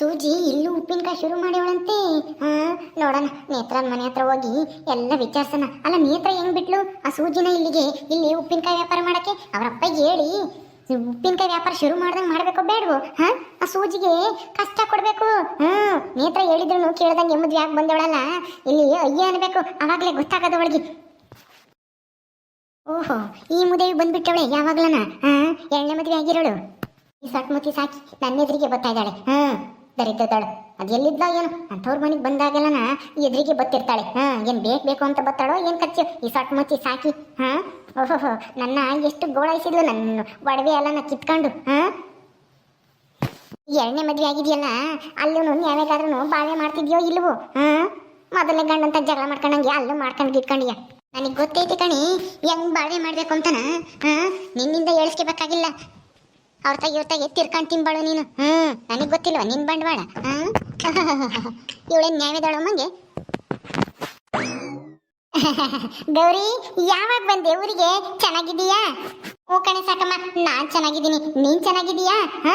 ಸೂಜಿ ಇಲ್ಲೂ ಉಪ್ಪಿನಕಾಯಿ ಶುರು ಮಾಡ್ಯವಳಂತೆ ಹಾ ನೋಡೋಣ, ನೇತ್ರನ ಮನೆ ಹತ್ರ ಹೋಗಿ ಎಲ್ಲ ವಿಚಾರಿಸೋಣ. ಅಲ್ಲ, ನೇತ್ರ ಹೆಂಗ್ ಬಿಟ್ಲು? ಆ ಸೂಜಿನ ಇಲ್ಲಿಗೆ, ಇಲ್ಲಿ ಉಪ್ಪಿನಕಾಯಿ ವ್ಯಾಪಾರ ಮಾಡಕ್ಕೆ? ಅವರಪ್ಪ ಹೇಳಿ, ಉಪ್ಪಿನಕಾಯಿ ವ್ಯಾಪಾರ ಶುರು ಮಾಡ್ದಂಗೆ ಮಾಡಬೇಕು ಬೇಡವು? ಹಾ? ಆ ಸೂಜಿಗೆ ಕಷ್ಟ ಕೊಡ್ಬೇಕು. ಹ್ಮ್ ನೇತ್ರ ಹೇಳಿದ್ರು ಕೇಳ್ದಂಗೆ ಎಮ್ಮದ್ ಯಾಕೆ ಬಂದವಳಲ್ಲ. ಇಲ್ಲಿ ಅಯ್ಯ ಅನ್ಬೇಕು, ಅವಾಗ್ಲೇ ಗೊತ್ತಾಗದ ಅವಳಿಗೆ. ಓಹೋ, ಈ ಮುದೇವಿ ಬಂದ್ಬಿಟ್ಟವಳೆ ಯಾವಾಗ್ಲನ? ಹಾ ಎಣ್ಣೆ ಮದುವೆ ಆಗಿರೋಳು. ಈ ಸಟ್ಮುತಿ ಸಾಕಿ ನನ್ನ ಎದುರಿಗೆ ಬರ್ತಾ ಇದ್ದಾಳೆ. ಹಾ. ದರಿದ್ದಾಳು ಅದು ಎಲ್ಲಿದ್ದ ಏನು? ಅಂಥವ್ರ ಮನೆಗೆ ಬಂದಾಗೆಲ್ಲನ ಎದುರಿಗೆ ಬತ್ತಿರ್ತಾಳೆ. ಹಾ, ಏನ್ ಬೇಕು ಬೇಕು ಅಂತ ಬತ್ತಾಳೋ, ಏನ್ ಖರ್ಚು? ಈ ಮುಚ್ಚಿ, ಸಾಕಿ, ಹಾ? ಓಹೋ ನನ್ನ ಎಷ್ಟು ಗೋಳಾಯಿಸಿದ್ಲು ನನ್ನ ಒಡವೆ ಎಲ್ಲನ ಕಿತ್ಕೊಂಡು, ಹಾ? ಎರಡನೇ ಮದುವೆ ಆಗಿದೆಯಲ್ಲ ಅಲ್ಲೂ ಯಾವಾಗಾದ್ರೂ ಬಾಳೆ ಮಾಡ್ತಿದ್ಯೋ ಇಲ್ವೋ, ಹಾ? ಮೊದಲನೇ ಗಂಡಂತ ಜಗಳ ಮಾಡ್ಕೊಂಡಂಗೆ ಅಲ್ಲೂ ಮಾಡ್ಕೊಂಡು ಇಟ್ಕೊಂಡಿಯ ನನಗೆ ಗೊತ್ತೈತಿ ಕಣಿ, ಹೆಂಗ್ ಬಾಳೆ ಮಾಡ್ಬೇಕು ಅಂತನ, ಹಾ? ನಿನ್ನಿಂದ ಹೇಳಿಸ್ಕೋಬೇಕಾಗಿಲ್ಲ ಅವ್ರ ತಾಗಿ ಇವ್ರ ತಾಗಿ ತಿರ್ಕೊಂಡು ತಿನ್ಬಾಳು ನೀನು. ಹ್ಮ್ ನನಗ್ ಗೊತ್ತಿಲ್ವಾ ನಿನ್ ಬಂಡವಾಳ. ಹಾ ಇವಳೇನ್ ನ್ಯಾಯದಾಳು ಮಂಗೆ? ಗೌರಿ ಯಾವಾಗ ಬಂದೆ ಊರಿಗೆ? ಚೆನ್ನಾಗಿದೀಯಾ ಓ ಕಣೆ ಸಾಕಮ್ಮ ನಾನ್ ಚೆನ್ನಾಗಿದ್ದೀನಿ. ನೀನ್ ಚೆನ್ನಾಗಿದೀಯಾ ಹ?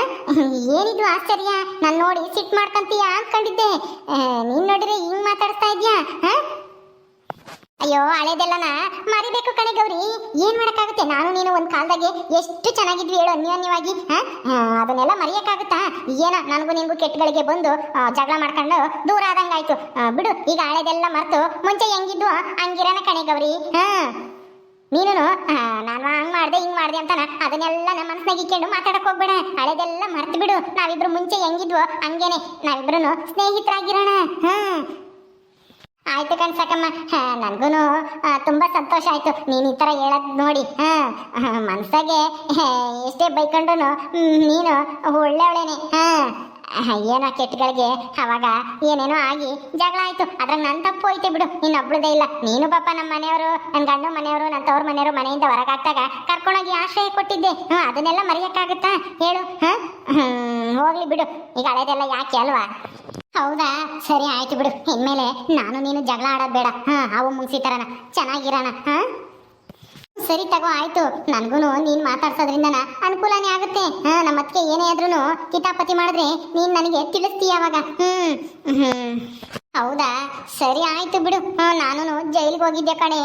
ಏನಿದು ಆಶ್ಚರ್ಯ? ನಾನ್ ನೋಡಿ ಸಿಟ್ ಮಾಡ್ಕೊಂತೀಯಾ ಅನ್ಕೊಂಡಿದ್ದೆ. ಆ, ನೀನ್ ನೋಡಿದ್ರೆ ಹಿಂಗ್ ಮಾತಾಡ್ತಾ ಇದ್ಯಾ? ಹ? ಅಯ್ಯೋ, ಹಳೇದೆಲ್ಲನ? ಮರಿಬೇಕು ಕಣೆ ಗೌರಿ. ಏನ್ ಮಾಡಕ್ಕಾಗುತ್ತೆ? ನಾನು ನೀನು ಒಂದ್ ಕಾಲದಾಗೆ ಎಷ್ಟು ಚೆನ್ನಾಗಿದ್ವಿ ಹೇಳು ಅನ್ಯೋನ್ಯವಾಗಿ ಅದನ್ನೆಲ್ಲ ಮರೆಯಕ್ಕಾಗುತ್ತಾ? ಏನ, ನನಗೂ ನಿನ್ಗೂ ಕೆಟ್ಟಗಳಿಗೆ ಬಂದು ಜಗಳ ಮಾಡ್ಕೊಂಡು ದೂರ ಆದಂಗಾಯ್ತು. ಬಿಡು, ಈಗ ಹಳೇದೆಲ್ಲ ಮರ್ತು, ಮುಂಚೆ ಹೆಂಗಿದ್ವು, ಹಂಗಿರನ ಕಣೆ ಗೌರಿ, ಹಾ? ನೀನು ನಾನು ಹಂಗ್ ಮಾಡ್ದೆ, ಹಿಂಗ್ ಮಾಡ್ದೆ ಅಂತಾನ? ಅದನ್ನೆಲ್ಲ ನಮ್ಮ ಮನಸ್ನಾಗ ಇಕ್ಕೊಂಡು ಮಾತಾಡಕ್ ಹೋಗ್ಬೇಡ. ಹಳೇದೆಲ್ಲ ಮರ್ತು ಬಿಡು. ನಾವಿಬ್ರು ಮುಂಚೆ ಹೆಂಗಿದ್ವೋ, ಹಂಗೇನೆ. ನಾವಿಬ್ರು ಸ್ನೇಹಿತರಾಗಿರೋಣ, ಹಾ? ಆಯ್ತು ಕಣ್ಸಕಮ್ಮ ನನಗೂ ತುಂಬಾ ಸಂತೋಷ ಆಯ್ತು. ನೀನು ಈ ತರ ಹೇಳದ್ ನೋಡಿ. ಹಾ ಮನ್ಸಾಗೆ ಎಷ್ಟೇ ಬೈಕೊಂಡ್ರು ನೀನು ಒಳ್ಳೆವಳೇನೆ ಹಾಂ ಏನೋ ಕೆಟ್ಟಗಳಿಗೆ ಅವಾಗ ಏನೇನೋ ಆಗಿ ಜಗಳ ಆಯ್ತು. ಅದ್ರಾಗ ನನ್ನ ತಪ್ಪು ಐತೆ ಬಿಡು. ಇನ್ನೊಬ್ಳದೇ ಇಲ್ಲ. ನೀನು ಪಾಪ ನಮ್ಮ ಮನೆಯವರು ನನ್ನ ಗಂಡು ಮನೆಯವರು ನನ್ನ ತವ್ರ ಮನೆಯವರು ಮನೆಯಿಂದ ಹೊರಗಾಗ್ತಾಗ ಕರ್ಕೊಂಡೋಗಿ ಆಶ್ರಯ ಕೊಟ್ಟಿದ್ದೆ. ಹ್ಞೂ ಅದನ್ನೆಲ್ಲ ಮರೆಯಕ್ಕಾಗುತ್ತಾ? ಹೇಳು. ಹಾಂ ಹೋಗ್ಲಿ ಬಿಡು. ಈಗ ಹಳೇದೆಲ್ಲ ಯಾಕೆ ಅಲ್ವಾ? ಹೌದಾ? ಸರಿ ಆಯ್ತು ಬಿಡು. ಇನ್ಮೇಲೆ ನಾನು ನೀನು ಜಗಳ ಆಡೋದು ಬೇಡ. ಹಾ ಅವು ಮುಗಿಸಿತಾರನ ಚೆನ್ನಾಗಿರೋಣ, ಹಾ? ಸರಿ ತಗೋ, ಆಯ್ತು. ನನ್ಗೂ ನೀನ್ ಮಾತಾಡ್ಸೋದ್ರಿಂದನ ಅನುಕೂಲನೇ ಆಗುತ್ತೆ. ಹಾ, ನಮ್ಮ ಅತ್ತಿಗೆ ಏನೇ ಆದ್ರೂ ಕಿತಾಪತಿ ಮಾಡಿದ್ರೆ ನೀನ್ ನನಗೆ ತಿಳಿಸ್ತೀಯ ಅವಾಗ. ಹ್ಮ್ ಹ್ಮ್. ಹೌದಾ? ಸರಿ ಆಯ್ತು ಬಿಡು. ನಾನು ಜೈಲಿಗೆ ಹೋಗಿದ್ದೆ ಕಣೆ.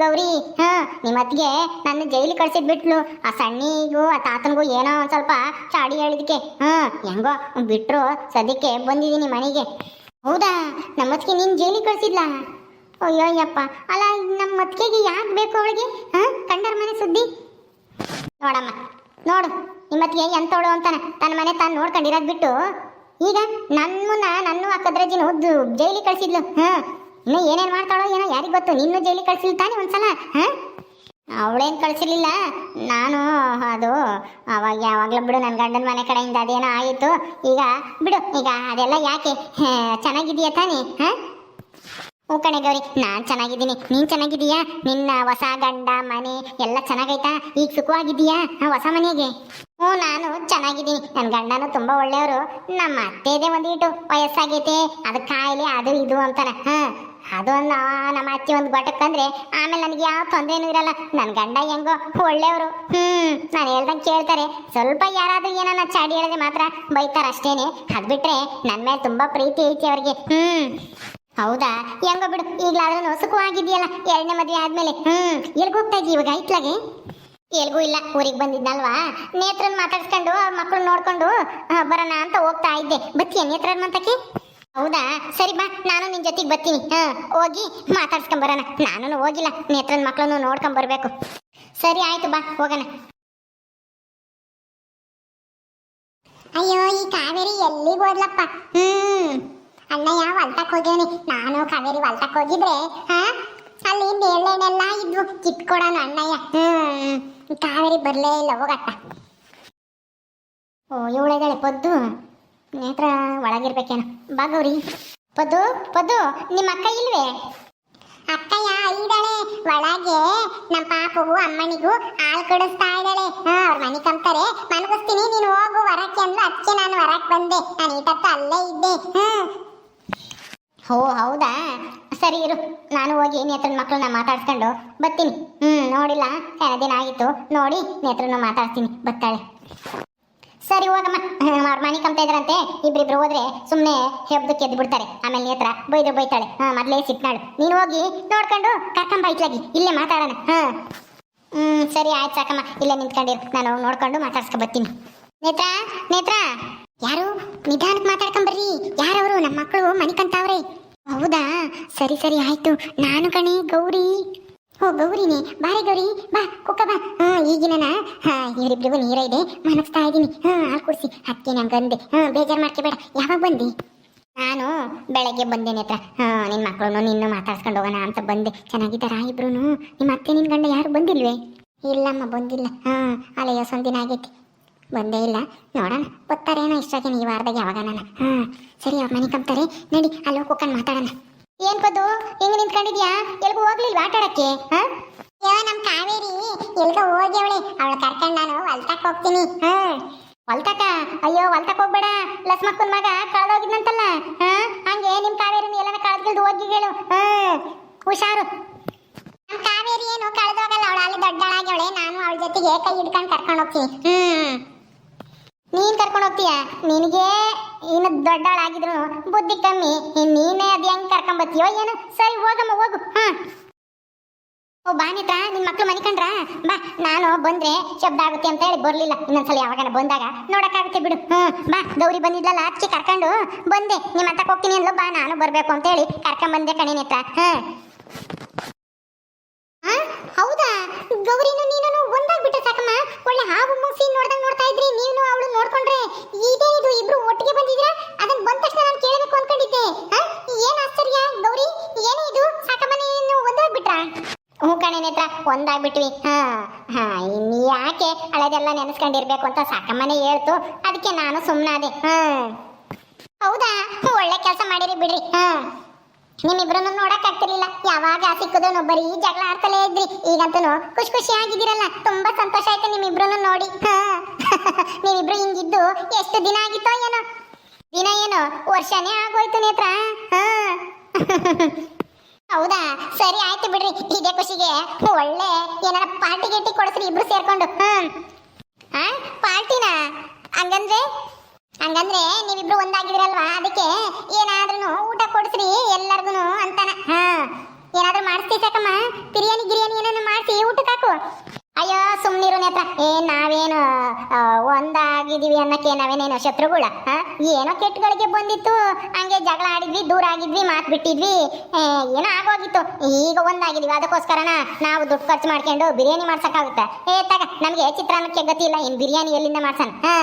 ಗೌರಿ, ಹಾ ನಿಮ್ಮ ಅತ್ತಿಗೆ ನನ್ನ ಜೈಲಿಗೆ ಕಳ್ಸಿದ್ ಬಿಟ್ಲು. ಆ ಸಣ್ಣಿಗೂ, ಆ ತಾತನಿಗೂ ಏನೋ ಒಂದ್ ಸ್ವಲ್ಪ ಚಾಡಿ ಹೇಳಿದಕ್ಕೆ ಹಾ, ಹೆಂಗೋ ಬಿಟ್ರು ಸದ್ಯಕ್ಕೆ ಬಂದಿದ್ದೀನಿ ಮನೆಗೆ. ಹೌದಾ? ನಮ್ಮ ಅತ್ತಿಗೆ ನೀನ್ ಜೈಲಿಗೆ ಕಳ್ಸಿದ್ಲಾ? ಅಯ್ಯೋ ಅಯ್ಯಪ್ಪ ಅಲ್ಲ ನಮ್ಮ ಅತ್ತಿಗೆಗೆ ಯಾಕೆ ಬೇಕು ಅವಳಿಗೆ? ಹಾ, ಕಂಡರ ಮನೆ ಸುದ್ದಿ? ನೋಡಮ್ಮ, ನೋಡು ನಿಮ್ಮತ್ತಿಗೆ ಎಂತವಳು ಅಂತಾನೆ. ತನ್ನ ಮನೆ ತಾನು ನೋಡ್ಕೊಂಡಿರೋದು ಬಿಟ್ಟು. ಈಗ ನನ್ನನ್ನ ನನ್ನ ಆ ಕದ್ರಜಿನ ಒದ್ದು ಜೈಲಿಗೆ ಕಳ್ಸಿದ್ಲು. ಹಾ, ಇನ್ನು ಏನೇನ್ ಮಾಡ್ತಾಳೋ ಏನೋ ಯಾರಿಗ್ ಗೊತ್ತು? ನಿನ್ನೂ ಜೈಲಿ ಕಳ್ಸಿಲ್ ತಾನೆ ಒಂದ್ಸಲ? ಹಾ? ಅವಳೇನ್ ಕಳ್ಸಿರ್ಲಿಲ್ಲ? ನಾನು, ಅದು, ಅವಾಗ ಯಾವಾಗಲೂ ಬಿಡು ನನ್ನ ಗಂಡನ ಮನೆ ಕಡೆಯಿಂದ ಅದೇನೋ ಆಯಿತು. ಈಗ ಬಿಡು, ಈಗ ಅದೆಲ್ಲ ಯಾಕೆ? ಚೆನ್ನಾಗಿದೆಯಾ ತಾನೇ? ಹಾ? ಓ ಕಣೆ ಗೌರಿ, ನಾನು ಚೆನ್ನಾಗಿದ್ದೀನಿ. ನೀನು ಚೆನ್ನಾಗಿದೀಯಾ ನಿನ್ನ ಹೊಸ ಗಂಡ, ಮನೆ ಎಲ್ಲ ಚೆನ್ನಾಗೈತಾ? ಈಗ ಸುಖವಾಗಿದೀಯಾ ಆ ಹೊಸ ಮನೆಗೆ? ಹ್ಞೂ, ನಾನು ಚೆನ್ನಾಗಿದ್ದೀನಿ. ನನ್ನ ಗಂಡನೂ ತುಂಬಾ ಒಳ್ಳೆಯವರು. ನಮ್ಮ ಅತ್ತೆದೇ ಒಂದಿಟ್ಟು ವಯಸ್ಸಾಗೈತೆ. ಅದು ಕಾಯಿಲೆ, ಅದು ಇದು ಅಂತಾನೆ. ಹಾಂ ಅದೊಂದು ನಮ್ಮ ಅತ್ತೆ ಒಂದು ಗೊಟ್ಟಕ್ಕಂದ್ರೆ ಆಮೇಲೆ ನನಗೆ ಯಾವ ತೊಂದರೆನೂ ಇರಲ್ಲ. ನನ್ನ ಗಂಡ ಹೆಂಗೋ ಒಳ್ಳೆಯವರು. ಹ್ಮ್ ನಾನು ಹೇಳ್ದಂಗೆ ಕೇಳ್ತಾರೆ. ಸ್ವಲ್ಪ ಯಾರಾದರೂ ಏನನ್ನ ಚಾಡಿ ಹೇಳಿದ್ರೆ ಮಾತ್ರ ಬೈತಾರೆ ಅಷ್ಟೇನೆ. ಅದು ಬಿಟ್ರೆ ನನ್ನ ಮೇಲೆ ತುಂಬಾ ಪ್ರೀತಿ ಐತಿ ಅವ್ರಿಗೆ. ಹ್ಮ್ ಹೌದಾ? ಹೆಂಗೋ ಬಿಡು ಈಗ್ಲಾದ್ರೂ ಸುಖವಾಗಿದೆಯಲ್ಲ. ಎರಡನೇ ಮದುವೆ ಆದಮೇಲೆ. ಹ್ಮ್ ಎಲ್ಲಿಗೆ ಹೋಗ್ತಾ ಇದ್ದೀವಿ ಇವಾಗ, ಐತ್ಲಾಗೆ? ಎಲ್ಗೂ ಇಲ್ಲ, ಊರಿಗೆ ಬಂದಿದ್ನಲ್ವಾ? ನೇತ್ರನ್ ಮಾತಾಡ್ಸ್ಕೊಂಡು ಅವ್ರ ಮಕ್ಕಳು ನೋಡ್ಕೊಂಡು ಬರೋಣ ಅಂತ ಹೋಗ್ತಾ ಇದ್ದೆ. ಬತ್ತೀಯ ನೇತ್ರನ್ ಮಂತಕ್ಕೆ ಹೌದಾ? ಸರಿ ಬಾ, ನಾನು ನಿನ್ ಜೊತೆಗೆ ಬರ್ತೀನಿ ಹೋಗಿ ಮಾತಾಡ್ಸ್ಕೊಂಡ್ ಬರೋಣ. ನಾನು ಹೋಗಿಲ್ಲ, ನೇತ್ರನ್ ಮಕ್ಕಳನ್ನು ನೋಡ್ಕೊಂಡ್ ಬರ್ಬೇಕು. ಸರಿ, ಆಯ್ತು ಬಾ, ಹೋಗೋಣ. ಅಯ್ಯೋ, ಈ ಕಾವೇರಿ ಎಲ್ಲಿಗೆ ಹೋದ್ಲಪ್ಪ? ಹ್ಮ್. ಅಣ್ಣಯ್ಯ, ಹೊಲ್ತಕ್ ಹೋಗ್ಯವನಿ. ನಾನು ಕಾವೇರಿ ಹೊಲ್ತಕ್ ಹೋಗಿದ್ರೆ, ಹಾ ಅಲ್ಲಿ ನೇಳೆನೆಲ್ಲ ಇದ್ವು ಕಿತ್ಕೊಡೋಣ ಅಣ್ಣಯ್ಯ. ಹ್ಮ್, ಕಾವೇರಿ ಬರಲೇ ಇಲ್ಲ ಹೋಗಟ್ಟ ಓ ಇವಳಿದಾಳೆ ಪದ್ದು. ನೇತ್ರ ಒಳಗಿರ್ಬೇಕೇನು. ಬಾ ಗೌರಿ. ಪದ್ದು ಪದ್ದು, ನಿಮ್ಮ ಅಕ್ಕ ಇಲ್ವೇ? ಅಕ್ಕಯ್ಯ ಇದ್ದಾಳೆ. ಒಳಗೆ ನಮ್ಮ ಪಾಪಗೂ, ಅಮ್ಮನಿಗೂ ಹಾಲು ಕೊಡಿಸ್ತಾ ಇದ್ದಾಳೆ. ಹಾ, ಅವ್ರ ಮನೆ ಕಂತಾರೆ ಮನಗಿಸ್ತೀನಿ, ನೀನು ಹೋಗು, ವರಕ್ಕೆ ಅಂದ್ರೆ ಅದಕ್ಕೆ ನಾನು ವರಕ್ಕೆ ಬಂದೆ. ನಾನು ಈಟತ್ತು ಅಲ್ಲೇ ಇದ್ದೆ. ಹ್ಮ್. ಓ, ಹೌದಾ? ಸರಿ ಇರು. ನಾನು ಹೋಗಿ ನೇತ್ರನ ಮಕ್ಕಳನ್ನ ಮಾತಾಡ್ಸ್ಕೊಂಡು ಬರ್ತೀನಿ. ಹ್ಮ್, ನೋಡಿಲ್ಲ? ದಿನ ಆಗಿತ್ತು ನೋಡಿ ನೇತ್ರನ ಮಾತಾಡ್ತೀನಿ ಬರ್ತಾಳೆ. ಸರಿ, ಹೋಗಮ್ಮ. ಅವ್ರ ಮನೆ ಕಂತ ಇದ್ರಂತೆ. ಇಬ್ರಿಬ್ರು ಹೋದ್ರೆ ಸುಮ್ಮನೆ ಹೆಬ್ದಕ್ಕೆ ಎದ್ದು ಬಿಡ್ತಾರೆ. ಆಮೇಲೆ ನೇತ್ರ ಬೈದ್ರು ಬೈತಾಳೆ. ಹಾ, ಮೊದ್ಲೇ ಸಿಟ್ನಾಳು. ನೀನು ಹೋಗಿ ನೋಡ್ಕೊಂಡು ಕರ್ಕೊಂಬ ಇಟ್ಲಾಗಿ. ಇಲ್ಲೇ ಮಾತಾಡೋಣ. ಹಾ. ಹ್ಮ್, ಸರಿ, ಆಯ್ತು ಸಾಕಮ್ಮ. ಇಲ್ಲೇ ನಿಂತ್ಕೊಂಡಿರು. ನಾನು ನೋಡ್ಕೊಂಡು ಮಾತಾಡ್ಸ್ಕೊ ಬರ್ತೀನಿ. ನೇತ್ರ ನೇತ್ರ. ಯಾರು? ನಿಧಾನಕ್ಕೆ ಮಾತಾಡ್ಕೊಂಬರ್ರಿ ಯಾರವರು? ನಮ್ಮ ಮಕ್ಕಳು ಮನೆ ಕಂತಾವ್ರೆ ಹೌದಾ? ಸರಿ ಸರಿ, ಆಯ್ತು. ನಾನು ಕಣೆ, ಗೌರಿ. ಓ, ಗೌರಿನೇ. ಬಾರೆ ಗೌರಿ. ಬಾ, ಕುಕ್ಕ, ಬಾ. ಹಾ, ಈಗಿನ ಇವರಿಬ್ರಿಗೂ ನೀರ ಇದೆ. ಮನಸ್ತಾ ಇದ್ದೀನಿ. ಹಾ, ಹಾಲು ಕುಡಿಸಿ. ಅದಕ್ಕೆ ನಂಗೆ ಹಾ, ಬೇಜಾರು ಮಾಡ್ಕೋಬೇಡ ಯಾವಾಗ ಬಂದಿ? ನಾನು ಬೆಳಗ್ಗೆ ಬಂದೆ ಹತ್ರ. ಹಾ ನಿನ್ನ ಮಕ್ಕಳು ನಿನ್ನ ಮಾತಾಡ್ಸ್ಕೊಂಡು ಹೋಗೋಣ ಅಂತ ಬಂದೆ. ಚೆನ್ನಾಗಿದ್ದಾರಾ ಇಬ್ರು ನಿಮ್ಮ ಅತ್ತೆ ನಿನ್ನ ಗಂಡ ಯಾರು ಬಂದಿಲ್ವೇ? ಇಲ್ಲಮ್ಮ, ಬಂದಿಲ್ಲ. ಹಾ ಅಲ್ಲ ಯಾವ ದಿನ ಆಗೈತಿ. ಬಂದೇ ಇಲ್ಲ. ನೋಡೋಣ. ಬರ್ತಾರೇನೋ ಇಷ್ಟಾಗೇನು ಈ ವಾರದಾಗ ಯಾವಾಗ ನಾನು ಹಾ, ಸರಿ ಅವ್ರ ಮನೆ ಕಂಬ್ತಾರೆ ನಡಿ, ಅಲ್ಲಿ ಹೋಗಿ ಮಾತಾಡೋಣ. ಏನ್ ಪದ್ದು ಹೆಂಗ್ ನಿಂತ್ಕೊಂಡಿದ್ಯಾ? ಎಲ್ಗೂ ಹೋಗ್ಲಿಲ್ವಾ ಆಟ ಆಡಕ್ಕೆ ಹಾ ನಮ್ ಕಾವೇರಿ. ಎಲ್ಗ ಅವಳೆ. ಅವಳ ಕರ್ಕೊಂಡ್ ನಾನು ಹೊಲ್ತಾಕ್ ಹೋಗ್ತೀನಿ. ಹಾ? ಹೊಲ್ತಕ ಅಯ್ಯೋ, ಹೊಲ್ತಕ್ ಹೋಗ್ಬೇಡ. ಲಸ್ಮಕ್ಕನ್ ಮಗ ಕಳ್ದೋಗಿದ್ನಂತಲ್ಲ. ಹಾ? ಹಂಗೆ ನಿಮ್ ಕಾವೇರಿ ಎಲ್ಲಾನ ಕಳ್ದ್ಗಿಲ್ದು ಹೋಗಿ ಹೇಳು. ಹಾ? ಹುಷಾರು. ನಮ್ ಕಾವೇರಿ ಏನು ಕಳ್ದೋಗಲ್ಲ. ಅವಳ ಅಲ್ಲಿ ದೊಡ್ಡಳಾಗ್ಯವಳೆ ನಾನು ಅವಳ ಜೊತೆಗೆ ಕೈ ಹಿಡ್ಕೊಂಡು ಕರ್ಕೊಂಡು ಹೋಗ್ತೀನಿ. ಹ್ಮ್. ನೀನ್ ಕರ್ಕೊಂಡು ಹೋಗ್ತೀಯ? ನಿನಗೆ ಇನ್ನು ದೊಡ್ಡವಳಾಗಿದ್ರು ಬುದ್ಧಿ ಕಮ್ಮಿ. ನೀನೇ ಅದ್ ಹೆಂಗ್ ಕರ್ಕೊಂಡ್ ಬರ್ತೀಯೋ ಏನು? ಸರಿ, ಹೋಗಮ್ಮ, ಹೋಗು. ಹಾ. ಓ ಬಾನಿತ ನಿನ್ ಮಕ್ಳು ಮನಿಕಂಡ್ರ ಬಾ, ನಾನು ಬಂದ್ರೆ ಶಬ್ದ ಆಗುತ್ತೆ ಅಂತ ಹೇಳಿ ಬರ್ಲಿಲ್ಲ. ಇನ್ನೊಂದ್ಸಲ ಯಾವಾಗ ಬಂದಾಗ ನೋಡಕ್ಕಾಗುತ್ತೆ ಬಿಡು. ಹ್ಮ್ ಬಾ, ಗೌರಿ ಬಂದಿದ್ಲಲ್ಲ, ಅದಕ್ಕೆ ಕರ್ಕೊಂಡು ಬಂದೆ. ನಿಮ್ಮ ಹತ್ತಕ್ಕೆ ಹೋಗ್ತೀನಿ ಅಂದ್ಲು, ಬಾ, ನಾನು ಬರ್ಬೇಕು ಅಂತ ಹೇಳಿ ಕರ್ಕೊಂಡ್ ಬಂದೆ ಕಣಿ ನೇತ್ರ ಹಾ? ಹೌದಾ? ಗೌರಿನು ನೀನು ಒಂದಾಗ್ಬಿಟ್ಟ ಸಾಕಮ್ಮ. ಒಳ್ಳೆ ಹಾವು ಮೂಸಿ ನೋಡ್ದಂಗ್ ನೋಡ್ತಾ ಇದ್ರಿ, ನೀನು ಅವಳು ನೋಡ್ಕೊಂಡ್ರೆ ಇದೇ ಇದು ಇಬ್ರು ಒಟ್ಟಿಗೆ ಬಂದಿದ್ದೀರಾ ಅದನ್ನ ಬಂದ ತಕ್ಷಣ ನಾನು ಕೇಳಬೇಕು ಅನ್ಕೊಂಡಿದ್ದೆ ಆ? ಏನ್ ಆಶ್ಚರ್ಯ ಗೌರಿ ಏನೇ ಇದು ಸಾಕಮ್ಮ ನೀನು ಒಂದಾಗ್ಬಿಟ್ರಾ ಹ್ಞೂ ಕಣೆ ನೇತ್ರ ಒಂದಾಗ್ಬಿಟ್ವಿ ಹಾ ಇನ್ನು ಯಾಕೆ ಹಳೆದೆಲ್ಲ ನೆನೆಸ್ಕೊಂಡಿರ್ಬೇಕು ಅಂತ ಸಾಕಮ್ಮನೆ ಹೇಳ್ತು. ಅದಕ್ಕೆ ನಾನು ಸುಮ್ಮನಾದೆ ಹೌದಾ? ಒಳ್ಳೆ ಕೆಲಸ ಮಾಡಿರಿ ಬಿಡ್ರಿ. ಹಾ. ನಿಮ್ಮಿಬ್ರನ್ನು ನೋಡಕ್ ಆಗ್ತಿರ್ಲಿಲ್ಲ ಯಾವಾಗ ಸಿಕ್ಕುದ್ರು ಬರೀ ಜಗಳ ಆಡ್ತಲೇ ಇದ್ರಿ. ಈಗಂತೂ ಖುಷಿ ಖುಷಿ ಆಗಿದ್ದೀರಲ್ಲ. ತುಂಬಾ ಸಂತೋಷ ಆಯ್ತು ನಿಮ್ಮಿಬ್ರನ್ನು ನೋಡಿ. ಹಾ. ನೀವಿಬ್ರು ಹಿಂಗಿದ್ದು ಎಷ್ಟು ದಿನ ಆಗಿತ್ತೋ ಏನೋ? ದಿನ ಏನೋ? ವರ್ಷನೇ ಆಗೋಯ್ತು ನೇತ್ರ. ಹಾ. ಹೌದಾ? ಸರಿ ಆಯ್ತು ಬಿಡ್ರಿ, ಇದೇ ಖುಷಿಗೆ. ಒಳ್ಳೆ. ಏನಾರ ಪಾರ್ಟಿ ಗಿಟ್ಟಿ ಕೊಡಿಸ್ರಿ, ಇಬ್ರು ಸೇರ್ಕೊಂಡು. ಹ್ಮ್. ಹಾ ಪಾರ್ಟಿನಾ? ಹಂಗಂದ್ರೆ? ಹಂಗಂದ್ರೆ ನೀವಿಬ್ರು ಒಂದಾಗಿದ್ರಲ್ವಾ ಅದಕ್ಕೆ ಏನಾದ್ರೂ ಊಟ ಕೊಡಿಸ್ರಿ ಎಲ್ಲರಿಗೂ ಅಂತಾನ ಹಾ ಏನಾದ್ರೂ ಮಾಡಿಸ್ತಿ ಸಾಕಮ್ಮ ಬಿರಿಯಾನಿ ಗಿರಿಯಾನಿ ಏನಾದ್ರು ಮಾಡಿಸಿ ಊಟಕ್ಕೆ ಹಾಕು ಅಯ್ಯೋ ಸುಮ್ನಿರು ನೇತ್ರ ಏ ನಾವೇನು ಆ, ಒಂದಾಗಿದೀವಿ ಅನ್ನಕ್ಕೆ ನಾವೇನೇನು ಶತ್ರುಗಳ ಏನೋ ಕೆಟ್ಟಗಳಿಗೆ ಬಂದಿತ್ತು. ಹಂಗೆ ಜಗಳ ಆಡಿದ್ವಿ, ದೂರ ಆಗಿದ್ವಿ, ಮಾತು ಬಿಟ್ಟಿದ್ವಿ. ಏನೋ ಆಗೋಗಿತ್ತು. ಈಗ ಒಂದಾಗಿದ್ವಿ. ಅದಕ್ಕೋಸ್ಕರನ ನಾವು ದುಡ್ಡು ಖರ್ಚು ಮಾಡ್ಕೊಂಡು ಬಿರಿಯಾನಿ ಮಾಡ್ಸಕ್ಕಾಗುತ್ತೆ. ಏ, ತಗ, ನಮಗೆ ಚಿತ್ರಾನ್ನಕ್ಕೆ ಗತಿ ಇಲ್ಲ. ಇನ್ನು ಬಿರಿಯಾನಿ ಎಲ್ಲಿಂದ ಮಾಡ್ಸೋಣ ಹಾ.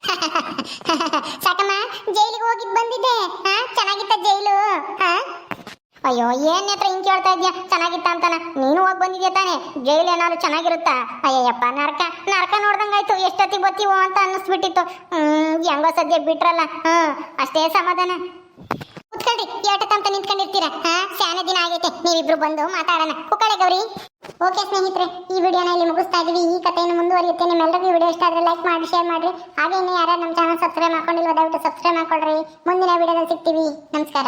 ಸಾಕಮ್ಮ, ಜೈಲಿಗೆ ಹೋಗಿದ್ ಬಂದಿದ್ದೆ ಹಾ ಚೆನ್ನಾಗಿತ್ತ ಜೈಲು ಹಾ ಅಯ್ಯೋ, ಏನ್ ಹತ್ರ ಹಿಂಗ್ ಕೇಳ್ತಾ ಇದ್ಯಾ? ಚೆನ್ನಾಗಿತ್ತ ಅಂತಾನ? ನೀನು ಹೋಗಿ ಬಂದಿದ್ಯಾ ತಾನೆ? ಜೈಲ್ ಏನಾದ್ರು ಚೆನ್ನಾಗಿರುತ್ತಾ? ಅಯ್ಯಯ್ಯಪ್ಪ, ನರಕ. ನರಕ ನೋಡ್ದಂಗಾಯ್ತು. ಎಷ್ಟೊತ್ತಿಗೆ ಬತ್ತೀವೋ ಅಂತ ಅನ್ನಿಸ್ಬಿಟ್ಟಿತ್ತು. ಹ್ಮ್, ಹೆಂಗೋ ಸದ್ಯ ಬಿಟ್ರಲ್ಲ. ಹ್ಮ್, ಅಷ್ಟೇ ಸಮಾಧಾನ. ಕುತ್ಕೊಳ್ರಿ ತಂತ ನಿಂತ್ಕೊಂಡಿರ್ತೀರ? ಹಾ, ಶಾನೆ ದಿನ ಆಗೈತೆ. ನೀವಿಬ್ರು ಬಂದು ಮಾತಾಡೋಣ. ಕುಕ್ಕಳೆ ಗೌರಿ. ಓಕೆ ಸ್ನೇಹಿತರೆ, ಈ ವಿಡಿಯೋನ ಇಲ್ಲಿ ಮುಗಿಸ್ತಾ ಇದೀವಿ ಈ ಕಥೆಯನ್ನು ಮುಂದುವರಿಯುತ್ತೆ. ನಿಮ್ಮೆಲ್ಲರಿಗೂ ಈ ವಿಡಿಯೋ ಇಷ್ಟ ಆದ್ರೆ ಲೈಕ್ ಮಾಡಿ, ಶೇರ್ ಮಾಡ್ರಿ ಹಾಗೆ ಇನ್ನು ಯಾರು ನಮ್ಮ ಚಾನಲ್ ಸಬ್ಸ್ಕ್ರೈಬ್ ಮಾಡ್ಕೊಂಡಿಲ್ವ, ದಯವಿಟ್ಟು ಸಬ್ಸ್ಕ್ರೈಬ್ ಮಾಡ್ಕೊಳ್ರಿ. ಮುಂದಿನ ವಿಡಿಯೋದಲ್ಲಿ ಸಿಗ್ತೀವಿ. ನಮಸ್ಕಾರ.